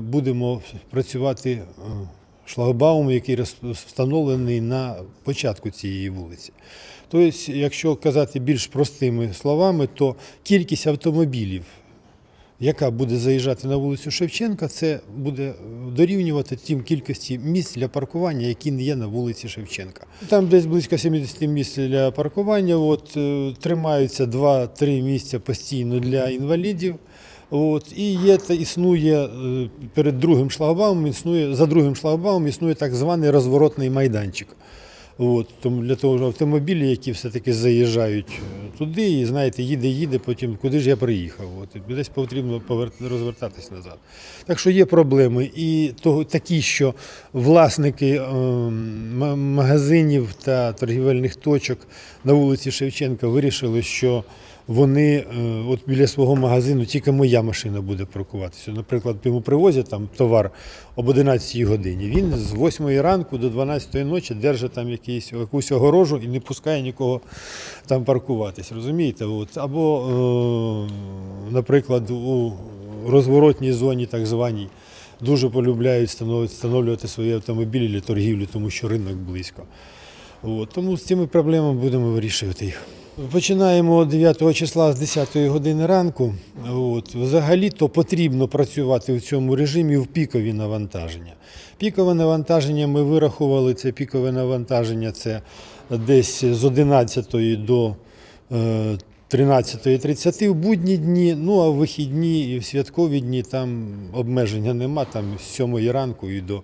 Будемо працювати шлагбаум, який встановлений на початку цієї вулиці. Тобто, якщо казати більш простими словами, то кількість автомобілів, яка буде заїжджати на вулицю Шевченка, це буде дорівнювати тим кількості місць для паркування, які не є на вулиці Шевченка. Там десь близько 70 місць для паркування. От, е, тримаються 2-3 місця постійно для інвалідів. От, і є, та існує е, перед другим шлагбаумом, існує, за другим шлагбаумом існує так званий розворотний майданчик. От, тому для того, що автомобілі, які все-таки заїжджають е, туди, і знаєте, їде, їде, потім куди ж я приїхав. От, десь потрібно розвертатись назад. Так що є проблеми. І того, такі, що власники е, магазинів та торгівельних точок на вулиці Шевченка вирішили, що вони е, от біля свого магазину тільки моя машина буде паркуватися. Наприклад, йому привозять там товар об 11 годині. Він з 8 ранку до 12 ночі держить там якийсь, якусь огорожу і не пускає нікого там паркуватись. Розумієте? От. Або, е, наприклад, у розворотній зоні, так званій, дуже полюбляють встановлювати свої автомобілі для торгівлі, тому що ринок близько. От, тому з цими проблемами будемо вирішувати їх. Починаємо 9 числа з 10 години ранку. От, взагалі-то потрібно працювати в цьому режимі в пікові навантаження. Пікове навантаження ми вирахували, це пікове навантаження це десь з 11 до е, 13.30 в будні дні, ну а в вихідні і в святкові дні там обмеження нема, там з 7 ранку і до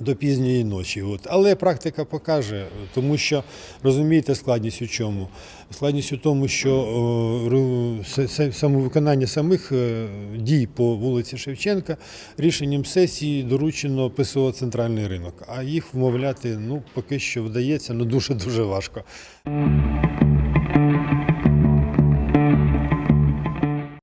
до пізньої ночі. От. Але практика покаже, тому що розумієте складність у чому? Складність у тому, що о, самовиконання самих е, дій по вулиці Шевченка рішенням сесії доручено ПСО Центральний ринок, а їх вмовляти ну, поки що вдається, але дуже-дуже важко.